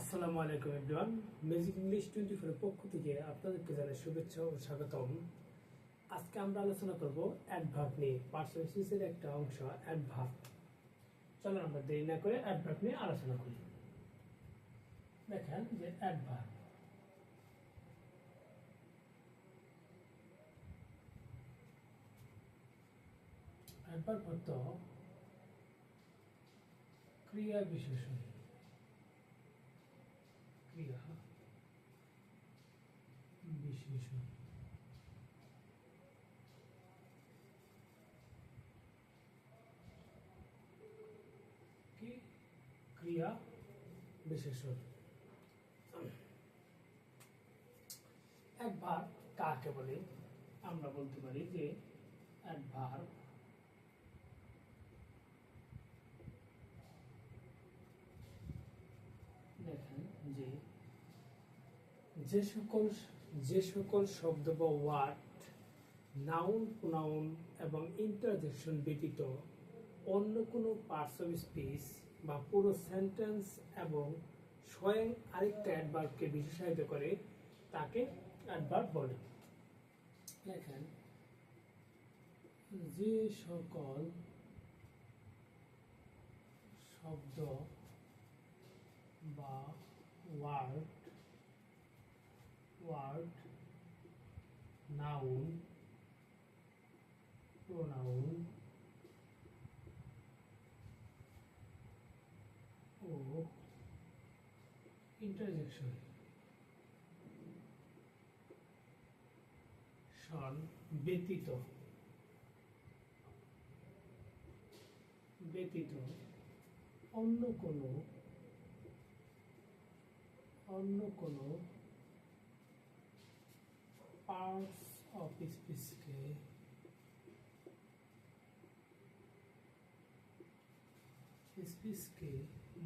আসসালামু আলাইকুম everyone magic English twenty ফোরের পক্ষ থেকে আপনাদেরকে জানাই শুভেচ্ছা ও স্বাগতম। আজকে আমরা আলোচনা করব অ্যাডভার্ব নিয়ে। পার্সোনালিটিসের একটা অংশ অ্যাডভার্ব চলো আমরা দেরি না করে অ্যাডভার্ব নিয়ে আলোচনা করি। দেখেন যে অ্যাডভার্ব অ্যাডভার্ব অর্থ ক্রিয়া বিশেষণ ক্রিয়া বিশেষণ কি ক্রিয়া বিশেষণ। একবার কাকে বলে, আমরা বলতে পারি যে একবার দেখেন যে যে সকল যে সকল শব্দ বা ওয়ার্ড, নাউন, প্রোনাউন এবং ইন্টারজেকশন ব্যতীত অন্য কোনো পার্টস অফ বা পুরো সেন্টেন্স এবং স্বয়ং আরেকটা অ্যাডভার্বকে বিশেষায়িত করে তাকে অ্যাডভার্ব বলে। দেখেন, যে সকল শব্দ বা ওয়ার্ড ওয়ার্ড নাউন প্রোনাউন ও সন ব্যতীত ব্যতীত অন্য কোনো অন্য কোনো পার্টস অফ স্পিচকে স্পিচকে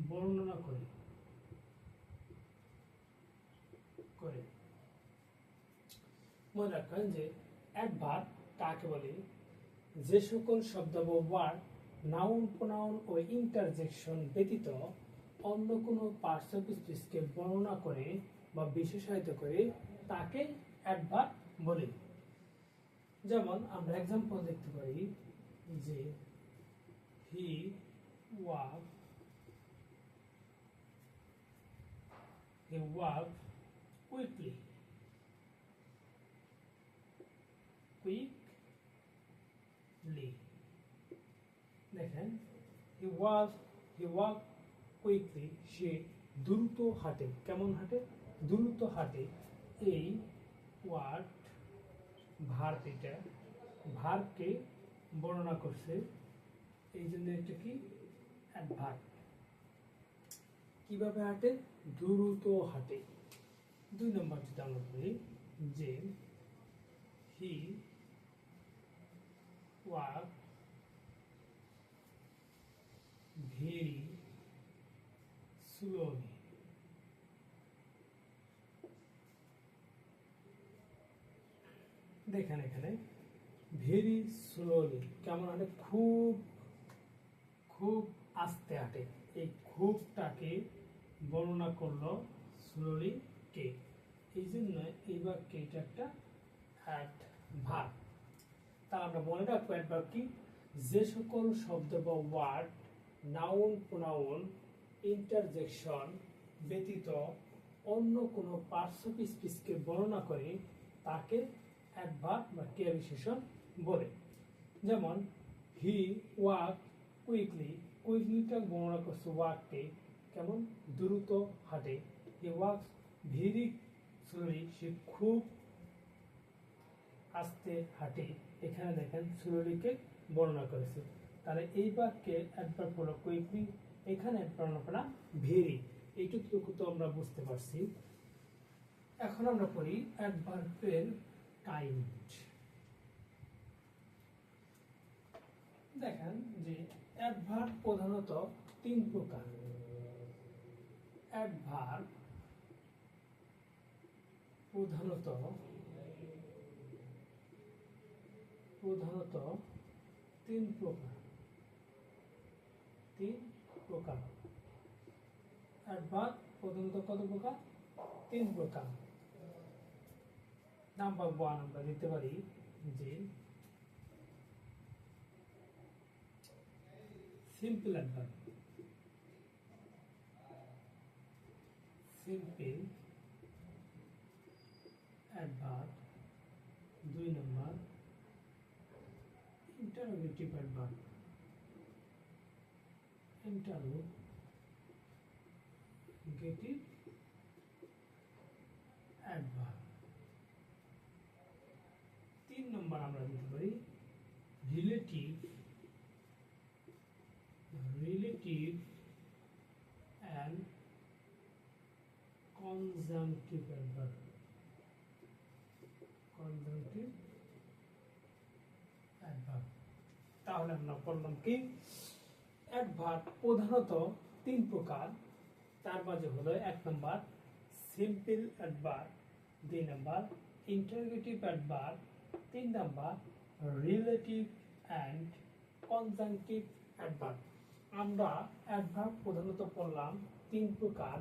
বর্ণনা করে। করে। মনে রাখবেন যে অ্যাডভার্ব কাকে বলে, যে সকল শব্দ বা নাউন প্রোনাউন ও ইন্টারজেকশন ব্যতীত অন্য কোনো পার্টস বর্ণনা করে বা বিশেষায়িত করে তাকে অ্যাডভার্ব বলে। যেমন আমরা এক্সাম্পল দেখতে পারি যে he walk he walk quickly quickly দেখেন he walk he walk quickly সে দ্রুত হাঁটে। কেমন হাঁটে? দ্রুত হাঁটে। এই ওয়ার্ড ভার্ব এটা ভার্বকে বর্ণনা করছে। এই জন্য এটা কি? অ্যাডভার্ব কীভাবে হাঁটে? দ্রুত হাঁটে। দুই নম্বর আমরা করি, যে হি ওয়াক ভেরি স্লোলি দেখেন এখানে ভেরি স্লোলি কেমন হাঁটে খুব খুব আস্তে হাঁটে এই খুবটাকে বর্ণনা করল স্লোলি কে? এই জন্য এটা একটা তা আমরা মনে রাখব কি? যে সকল শব্দ বা ওয়ার্ড নাউন প্রোনাউন ইন্টারজেকশন ব্যতীত অন্য কোনো স্পিচকে বর্ণনা করে তাকে অ্যাডভার্ব বা ক্রিয়া বিশেষণ বলে। যেমন হি ওয়াক কুইকলি কুইকলিটা বর্ণনা করছে ওয়াককে কেমন? দ্রুত হাঁটে। হি ওয়াক ভেরি স্লোলি সে খুব আস্তে হাঁটে। এখানে দেখেন স্লোলিকে বর্ণনা করেছে। তাহলে এই বাক্যে অ্যাডভার্ব হলো কুইকলি এখানে হলো ভেরি এইটুকু তো আমরা বুঝতে পারছি। এখন আমরা পড়ি অ্যাডভার্বের কাইন্ড। দেখেন যে অ্যাডভার্ব প্রধানত তিন প্রকার। অ্যাডভার্ব প্রধানত প্রধানত তিন প্রকার। তিন প্রকার। অ্যাডভার্ব প্রধানত কত প্রকার? তিন প্রকার। নাম্বার ওয়ান আমরা দিতে পারি যে সিম্পল অ্যাডভার্ব সিম্পল অ্যাডভার্ব দুই number interrogative adverb interrogative adverb তিন নম্বর আমরা দিতে পারি relative relative and conjunctive adverb adverb তাহলে আমরা পড়লাম কি? অ্যাডভার্ব প্রধানত তিন প্রকার। তার মাঝে হলো এক নম্বর সিম্পল অ্যাডভার্ব দুই নম্বর ইন্টারগেটিভ অ্যাডভার্ব তিন number relative and conjunctive adverb আমরা অ্যাডভার্ব প্রধানত পড়লাম তিন প্রকার।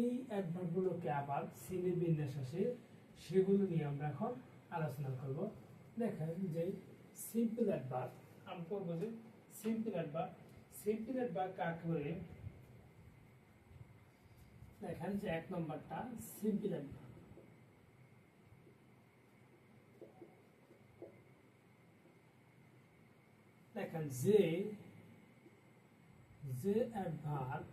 এই অ্যাডভার্বগুলোকে আবার শ্রেণি বিন্যাস আছে সেগুলো নিয়ে আমরা এখন আলোচনা করব। দেখেন যে সিম্পল অ্যাডভার্ব আমি করব যে সিম্পল অ্যাডভার্ব সিম্পল অ্যাডভার্ব কাকে বলে? দেখেন যে এক নম্বরটা সিম্পল অ্যাডভার্ব দেখেন যে যে অ্যাডভার্ব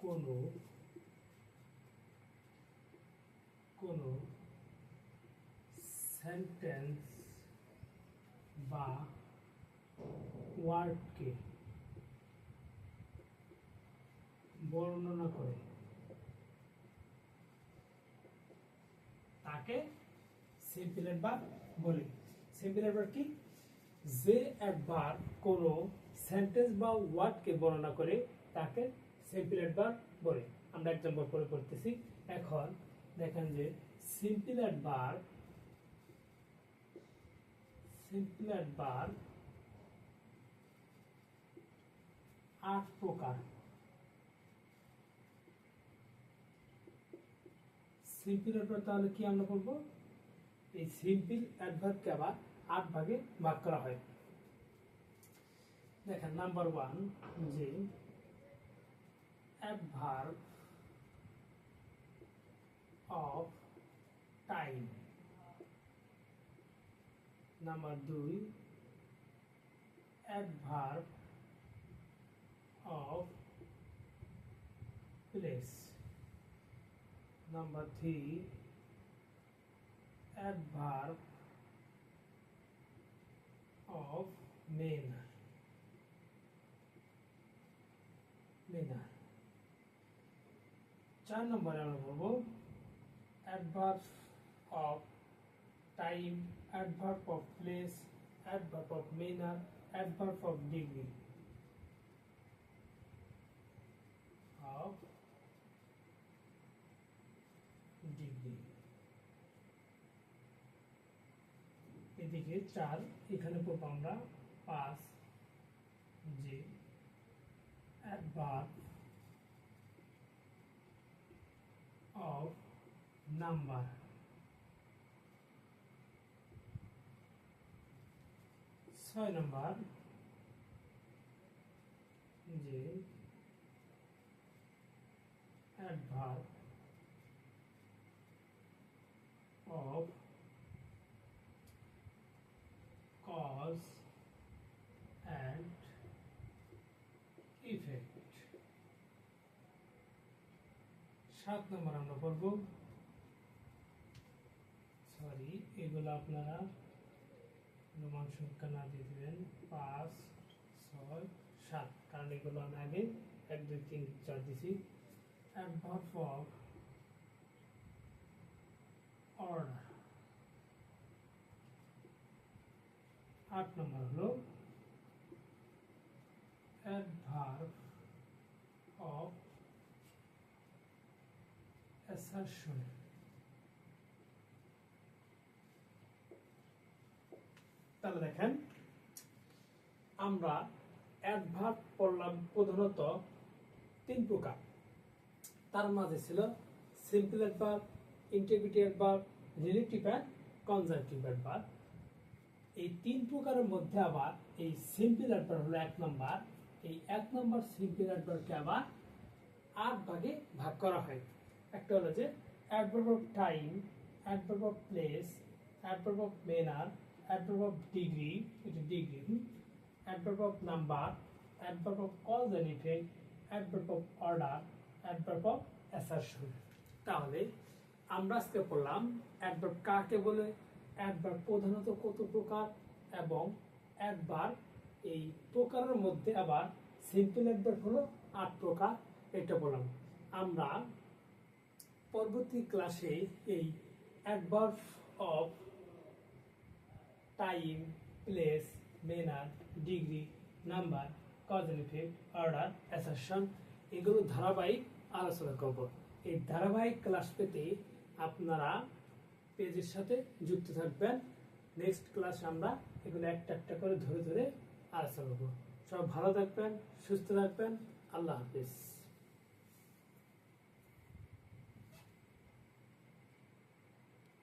কোনো কোনো সেন্টেন্স বা ওয়ার্ডকে বর্ণনা করে। তাকে সিম্পল অ্যাডভার্ব বলে। সিম্পল অ্যাডভার্ব কি? যে অ্যাডভার্ব কোনো সেন্টেন্স বা ওয়ার্ডকে বর্ণনা করে, তাকে সিম্পল অ্যাডভার্ব বলে। আমরা এক নম্বর করে পড়তেছি। এখন দেখেন যে সিম্পল অ্যাডভার্ব সিম্পল অ্যাডভার্ব আট প্রকার। সিম্পল তাহলে কি আমরা করব? এই সিম্পল অ্যাডভার্বকে আবার আট ভাগে ভাগ করা হয়। দেখেন, নাম্বার ওয়ান যে অ্যাডভার্ব অফ টাইম। নাম্বার দুই adverb of place number three adverb of manner manner চার নম্বরে আমরা বলব adverb of time adverb of place adverb of manner adverb of degree of degree এদিকে চার এখানে করবো আমরা পাঁচ যে adverb of number ছয় নম্বর। যে adverb of cause and effect সাত নম্বর আমরা পড়ব। সরি এগুলো আপনারা রোমান সংখ্যা না দিয়ে দেবেন, পাঁচ, ছয়, সাত। কারণ এগুলো আমি আগে এক, দুই, তিন, চার দিছি। অ্যাডভার্ব অফ অর্ডার আট নম্বর হলো অ্যাডভার্ব অফ assertion তাহলে দেখেন, আমরা অ্যাডভার্ব পড়লাম প্রধানত তিন প্রকার। তার মাঝে ছিল simple adverb integrity adverb relative and conjunctive adverb এই তিন প্রকারের মধ্যে আবার এই সিম্পল অ্যাডভার্ব হলো এক নম্বর এই এক নম্বর সিম্পল অ্যাডভার্বকে আবার আট ভাগে ভাগ করা হয়। একটা হলো যে adverb of time adverb of place adverb of manner adverb of degree এটা degree adverb of number adverb of cause and effect adverb of order adverb of assertion তাহলে, আমরা আজকে পড়লাম অ্যাডভার্ব কাকে বলে? অ্যাডভার্ব প্রধানত কত প্রকার? এবং অ্যাডভার্ব এই প্রকারের মধ্যে আবার সিম্পল অ্যাডভার্ব হলো আট প্রকার, এটা বললাম। আমরা পরবর্তী ক্লাসে এই adverb of time place manner degree number cause effect order assertion এগুলো ধারাবাহিক আলোচনা করব। এই ধারাবাহিক ক্লাস পেতে আপনারা পেজের সাথে যুক্ত থাকবেন। নেক্সট ক্লাস আমরা এগুলো একটা একটা করে ধরে ধরে আলোচনা করব। সব ভালো থাকবেন, সুস্থ থাকবেন। আল্লাহ হাফিজ।